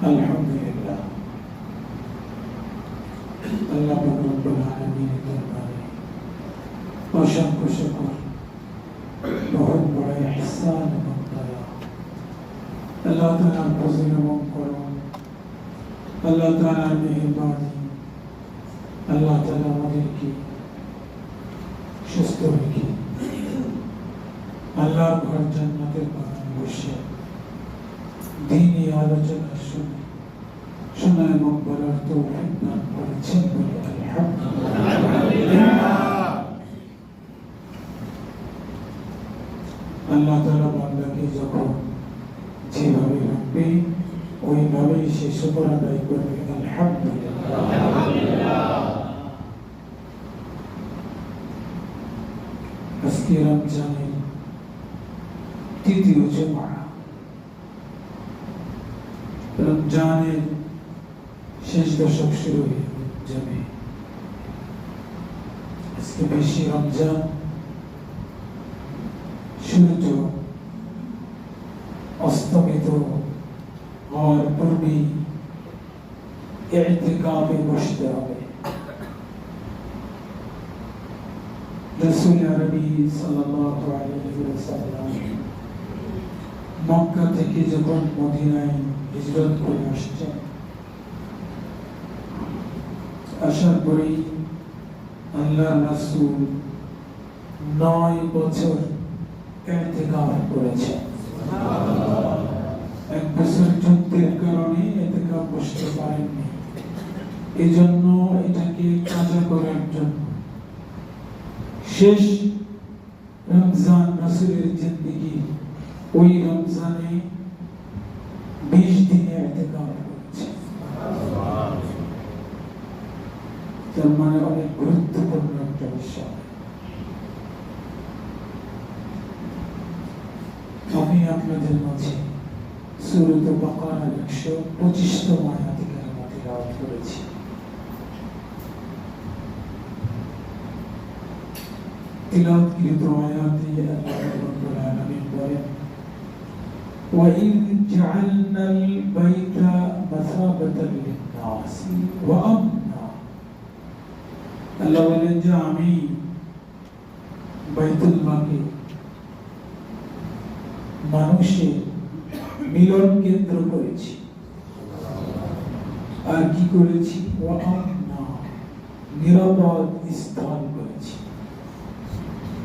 আলহামদুলিল্লাহ আল্লাহ রব্বুল আলামিনের দরবারে অসংখ্য শুকর বহুত বড় ইহসান এবং দয়া আল্লাহ তাআলার ফজল এবং করম আল্লাহ তাআলার মেহেরবানি আল্লাহ তাআলা আমাদেরকে সুস্থ রেখে আল্লাহর ঘর জান্নাতের বাগানে বসে দিনই আলোচনা শুনে শোনা এবং বলার তৌফিক দান করেছেন আল্লাহ বান্দাকে যখন যেভাবে রাখবে, ওইভাবেই সে শুকর আদায় করবে। আজকে রমজানের তৃতীয় জমা। রমজানের শেষ দশক শুরু হয়ে যাবে আজকে বেশি রমজান সূর্য অস্তমিত হওয়ার পূর্বেই এতেকাবে বসতে হবে রসুল আরবি সাল্লাল্লাহু আলাইহি ওয়াসাল্লাম মক্কা থেকে যখন মদিনায় হিজরত করে আসছেন আসার পরেই আল্লাহ রাসূল নয় বছর এতেকাফ করেছেন এক বছর যুদ্ধের কারণে এতেকাফ বসতে পারেননি। এই জন্য এটাকে কাজা করার জন্য শেষ রমজান রাসূলের জিন্দেগি। ওই রমজানে বিশ দিনে এতেকাফ করেছে তার মানে অনেক গুরুত্বপূর্ণ একটা বিষয় আমি আপনাদের মাঝে সুরত বাকার একশো পঁচিশতম আয়াতিকার মধ্যে রাওয়াত করেছি তিলাওয়াতকৃত আয়াতে আল্লাহ রাব্বুল আলামিন বলেন وإذ جعلنا البيت مثابة للناس وأمنا আল্লাহ বলেন যে আমি বাইতুল্লাহকে মানুষের মিলন কেন্দ্র করেছি। আর কি করেছি? নিরাপদ স্থান করেছি।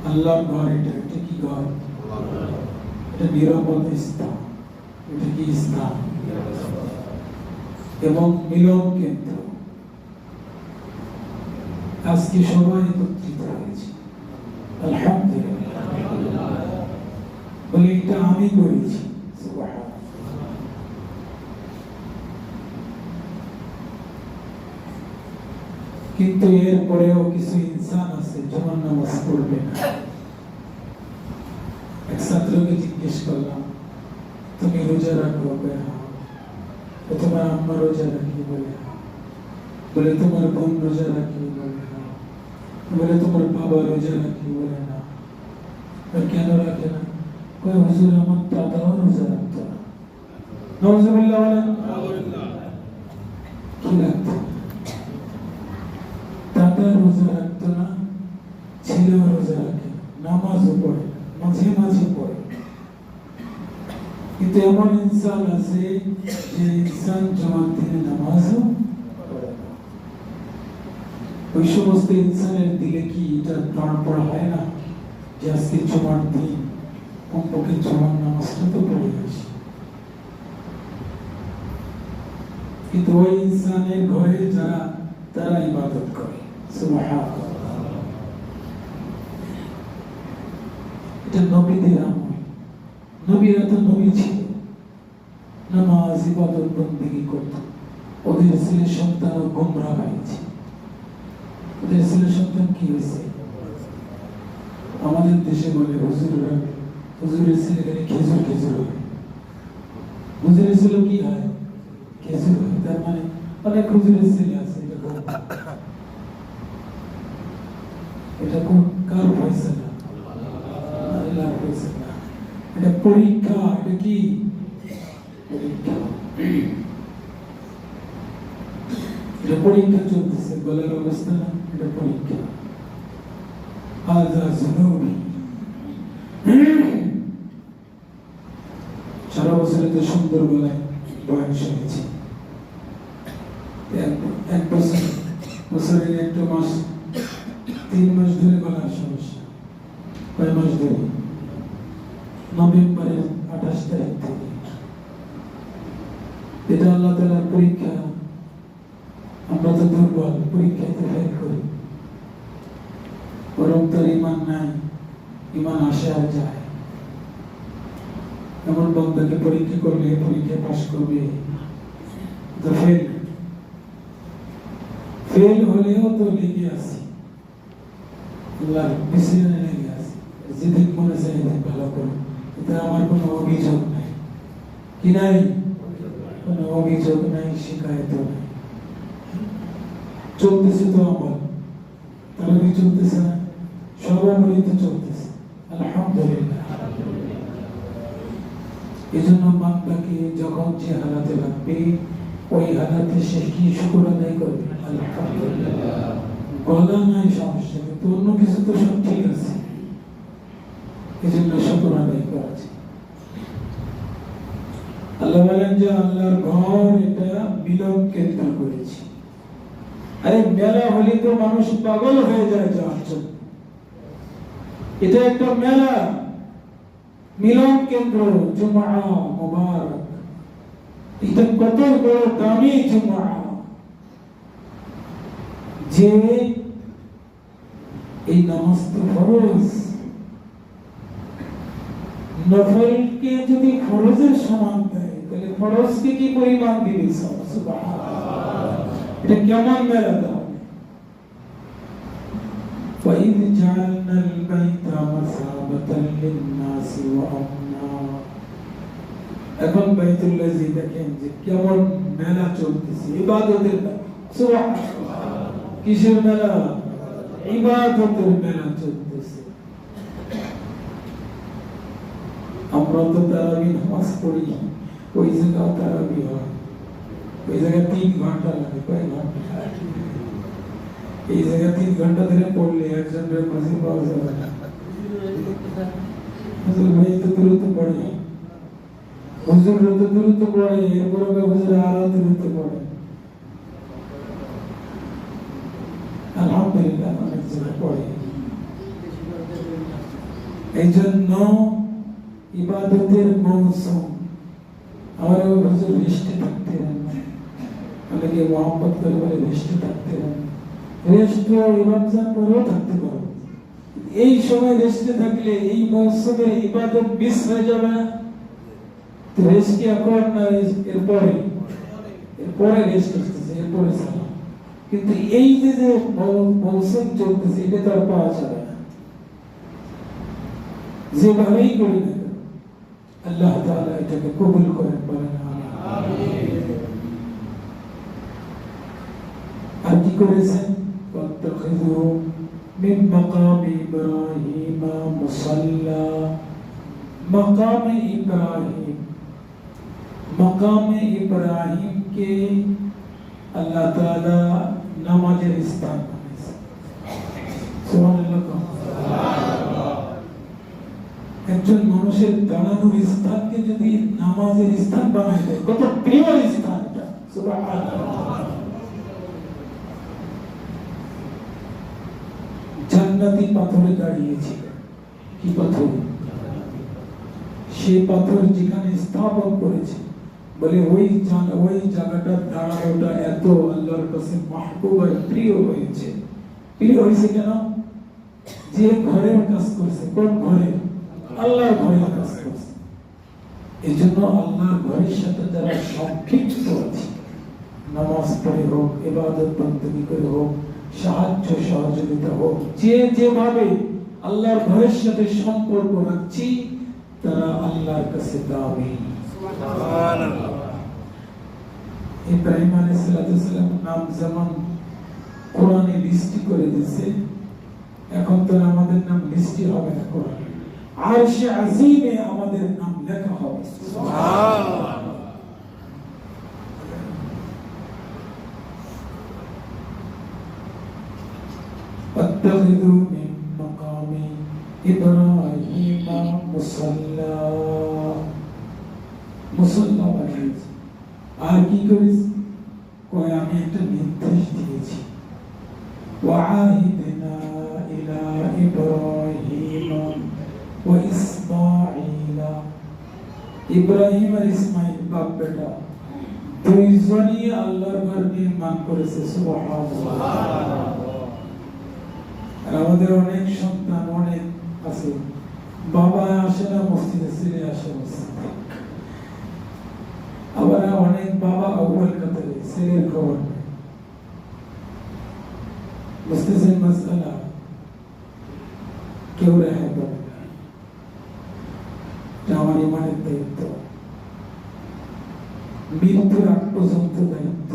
আল্লাহর ঘর, এটা এটা কি ঘর? এটা নিরাপদ স্থান। এটা কি স্থান? এবং মিলন কেন্দ্র। আজকে সবাই একত্রিত হয়েছে। আলহামদুলিল্লাহ। বলে, এটা আমি করেছি সুবহানাল্লাহ। কিন্তু এরপরেও কিছু ইনসান আছে জমান নামাজ পড়বে না এক ছাত্রকে জিজ্ঞেস করলাম তুমি রোজা রাখো বলে হ্যাঁ তো তোমার আম্মা রোজা রাখি বলে হ্যাঁ বলে তোমার বোন রোজা রাখি বলে হ্যাঁ বলে তোমার বাবা রোজা রাখি বলে না আর কেন রাখে না কয় হুজুর আমার দাদাও রোজা রাখতো না নজরুল্লাহ বলেন কি রাখতো নামাজও পড়ে, মাঝে মাঝে পড়ে। কিন্তু এমন ইনসান আছে যে ইনসান দিনে নামাজও ওই সমস্ত ইনসানের দিলে কি এটা প্রাণ পড়া হয় না যে আজকে জমার দিন, কমপক্ষে জমার নামাজটা তো পড়ে আসি কিন্তু ওই ইনসানের ঘরে যারা, তারা ইবাদত করে। সুবহানাল্লাহ। এটা নবীদের আমল নবীরা তো নবী ছিল। নামাজ, ইবাদত, বন্দেগী করত। ওদের ছেলে সন্তান গোমরা হয়েছে। ওদের ছেলে সন্তান কি হয়েছে? আমাদের দেশে বলে হুজুররা, হুজুরের ছেলে গেলে খেজুর খেজুর হয়। হুজুরের ছেলে কি হয়? খেজুর হয়। তার মানে অনেক হুজুরের ছেলে আছে এটা কোন পরীক্ষা এটা কি? পরীক্ষা। এটা পরীক্ষা চলতেছে গলার অবস্থা এটা পরীক্ষা। আজা জনুবি। সারা বছরে তো সুন্দর গলায়। এটা আল্লাহ তালার পরীক্ষা। আমরা তো দুর্বল, পরীক্ষায় ফেল করি। বরং তার ইমান নাই ইমান আসে আর যায়। এমন বন্ধাকে পরীক্ষা করলে পরীক্ষায় পাশ করবে। তো ফেল ফেল হলেও তো লেগে আসি আল্লাহর ডিসিশনে লেগে আসি যেদিন মনে চাই ভালো করো এতে আমার কোনো অভিযোগ নাই। কি নাই? কোনো অভিযোগ নাই, শিকায়ত নাই। চলতেছে তো আমার তাহলে চলতেছে না সর্বমূলই চলতেছে। আলহামদুলিল্লাহ। এই জন্য বান্দাকে যখন যে হালাতে লাগবে, ওই হালাতে সে কি শুকুর আদায় করবে? আলহামদুলিল্লাহ। গলা নাই সমস্যা, কিন্তু অন্য কিছু তো সব ঠিক আছে। এই জন্য শুকুর আদায় করা আল্লাহ বলেন যে আল্লাহর ঘর এটা মিলন কেন্দ্র করেছি। আরে মেলা হলে তো মানুষ পাগল হয়ে যায় যাওয়ার জন্য এটা একটা মেলা। মিলন কেন্দ্র জুমা মুবারক। এটা কত বড় দামি জুমা যে এই নামাজ তো ফরজ। নফলকে যদি ফরজের সমান দেয় তাহলে ফরজকে কি পরিমাণ দিবে সুবহানাল্লাহ এটা কেমন মেলা তাহলে وإذ جعلنا البيت مثابة للناس وأمنا এখন বাইতুল্লাহি দেখেন যে কেমন মেলা চলতেছে ইবাদতের সুবহানাল্লাহ কিসের মেলা ইবাদতের মেলা চলতেছে আমরা তো তারাবি নামাজ পড়ি ওই জায়গাও তারাবি হয়। ওই জায়গায় তিন ঘণ্টা লাগে, কয় ঘণ্টা? এই জায়গায় তিন ঘণ্টা ধরে পড়লে একজনের মাঝে পাওয়া যাবে না। হুজুর ভাই তো দ্রুত পড়ে। হুজুর তো দ্রুত পড়ে, এরপরে হুজুর আরও দ্রুত পড়ে। আলহামদুলিল্লাহ, অনেক জায়গায় পড়ে। এই জন্য ইবাদতের মৌসুম রেস্টে থাকতে দেন না। অনেকে মোহাম্মত করে বলে রেস্টে থাকতে রেস্ট রমজান পরেও থাকতে পারো। এই সময় রেস্টে থাকলে এই মৌসুমে ইবাদত মিস হয়ে যাবে না। তো রেস্ট কি এখন না এরপরে। এরপরে রেস্ট আসতেছে এরপরে সালাম। কিন্তু এই যে যে মৌসুম চলতেছে, এটা তো আর পাওয়া যাবে না। যেভাবেই করি না আল্লাহ তাআলা এটাকে কবুল করেন বলেন আমিন আর কি করেছেন واتخذوا من مقام إبراهيم مصلى مقام إبراهيم مقام إبراهيم কে আল্লাহ তাআলা নামাজের স্থান বানিয়েছেন সুবহানাল্লাহ একজন মানুষের দাঁড়ানোর স্থানকে যদি নামাজের স্থান বানায় দেয়, কত প্রিয় জান্নাতি পাথরে দাঁড়িয়েছিল। কি পাথর? সে পাথর যেখানে স্থাপন করেছে। বলে, ওই ওই জায়গাটার দাঁড়ানোটা এত আল্লাহর কাছে মাহবুব আর প্রিয় হয়েছে। প্রিয় হয়েছে কেন? যে ঘরের কাজ করছে। কোন ঘরে? আল্লাহর ঘরের কাজ করছে। এই জন্য আল্লাহর ঘরের সাথে যারা সম্পৃক্ত আছে নামাজ পড়ে হোক এবাদত বন্দী করে হোক সাহায্য সহযোগিতা হোক যে যেভাবে আল্লাহর ঘরের সাথে সম্পর্ক রাখছি তারা আল্লাহর কাছে দাবি। ইব্রাহিম আলাইহিসসালাম নাম যেমন কোরআনে লিস্টি করে দিয়েছে এখন তো আমাদের নাম লিস্টি হবে না কোরআনে। عرش عظيم يا مدر أملكها سبحان الله اتخذوا من مقام إبراهيم مصلى. مصلى بلد আকি করেছি কয় আমি একটা নির্দেশ দিয়েছি ওয়া ইব্রাহিম আর ইসমাইল, বাপ বেটা। দুইজনই আল্লাহর ঘর নির্মাণ করেছে আমাদের অনেক সন্তান, অনেক আছে। বাবা আসে না, মসজিদে ছেলে আসে, মসজিদে। আবার অনেক বাবা আউ্বাল কাতারে, ছেলের খবর বুঝতেছেন মাসালা কেউ রেহাই পাবে না এটা আমার ইমানের দায়িত্ব মৃত্যুর আগ পর্যন্ত দায়িত্ব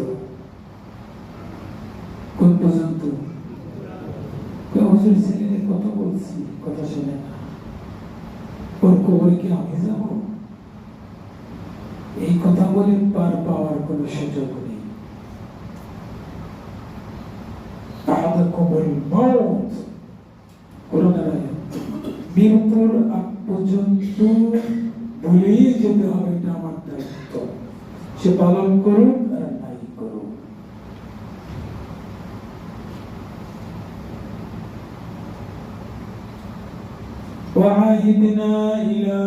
কোন পর্যন্ত। হুজুর ছেলে কথা বলছি, কথা শুনে। ওর কবরে কি আমি যাব? এই কথা বলে পার পাওয়ার কোনো সুযোগ নেই। আয়াত মৃত্যুর আগ পর্যন্ত ভুলেই যেতে হবে এটা আমার দায়িত্ব। সে পালন করুক وعهدنا إلى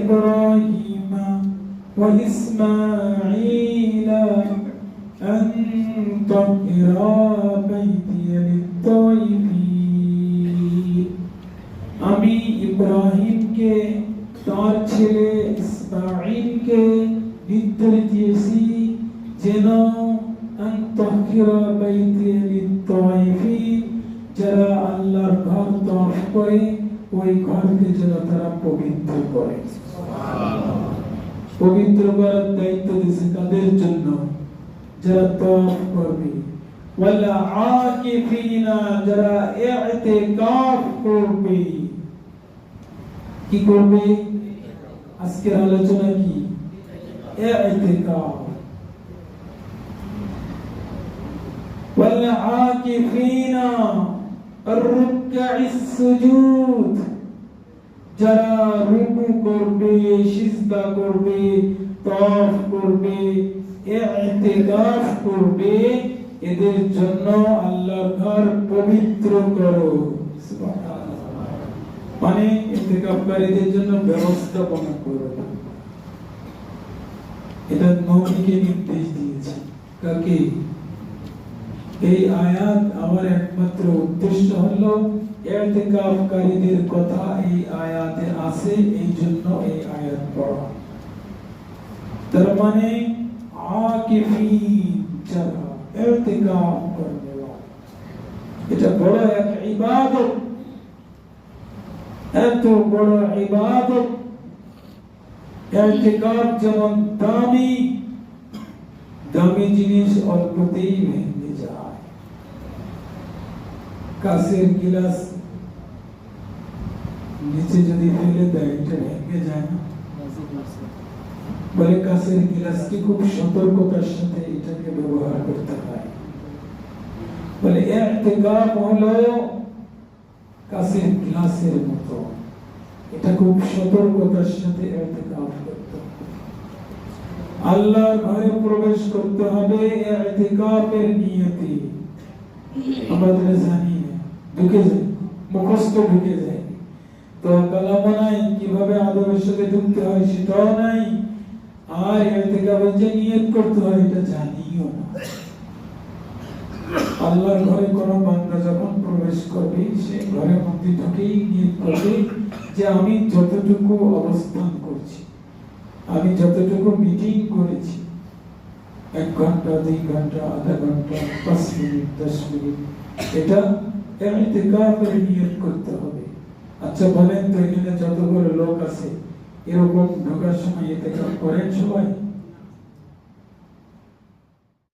إبراهيم وإسماعيل أن طهر بيتي للطائفين আমি ইব্রাহিমকে তার ছেলে ইসমাঈলকে নির্দেশ দিয়েছি যেন আন তাহিরা বাইতি লিত-তাইফিন যারা আল্লাহর ঘর তওয়াফ করে ওই ঘরকে যেন তারা পবিত্র করে। পবিত্র করার দায়িত্ব দিয়েছে তাদের জন্য? যারা তফ করবে। ওয়ালা আকিফিনা, যারা ইতিকাফ করবে। কি করবে? আজকের আলোচনা কি? ইতিকাফ ওয়ালা আকিফিনা যারা রুকু করবে, সিজদা করবে, তওয়াফ করবে, ইতিকাফ করবে, এদের জন্য আল্লাহর ঘর পবিত্র করো। মানে ইতিকাফকারীদের জন্য ব্যবস্থাপনা করো। এটা নবীকে নির্দেশ দিয়েছে। কাকে? এই আয়াত আমার একমাত্র উদ্দেশ্য হলো ইতিকাফকারীদের কথা এই আয়াতে আছে, এই জন্য এই আয়াত পড়া। তার মানে এটা বড় এক ইবাদত। এত বড় ইবাদত। ইতিকাফ যেমন দামি দামি জিনিস অল্পতেই ভেঙে কাছের গিলাস নিচে যদি ফেলে দেয়, এটা ভেঙে যায় না? বলে গিলাসকে খুব সতর্কতার সাথে এটাকে ব্যবহার করতে হয়। বলে ইতিকাফ হলো মতো। এটা খুব সতর্কতার সাথে হবে আল্লাহর ঘরে প্রবেশ করতে হবে ইতিকাফের নিয়তি। আমাদের জানি ঢুকে যায়, মুখস্থ ঢুকে যায়। তো কালামও নাই কীভাবে আদবের সাথে ঢুকতে হয় সেটাও নাই। আর ইতিকাফের যে নিয়ত করতে হয় এটা জানিও না। আল্লাহর ঘরে বান্দা যখন প্রবেশ করবে ঘরের মধ্যে ঢুকেই নিয়ত করবে যে আমি যতটুকু অবস্থান করছি, আমি যতটুকু মিটিং করেছি, এক ঘণ্টা, দুই ঘণ্টা, আধা ঘণ্টা, পাঁচ মিনিট, দশ মিনিট, এটা ইতিকাফের নিয়োগ করতে হবে। আচ্ছা বলেন তো, এখানে যতগুলো লোক আছে, এরকম ঢোকার সময় ইতিকাফ করেন সবাই?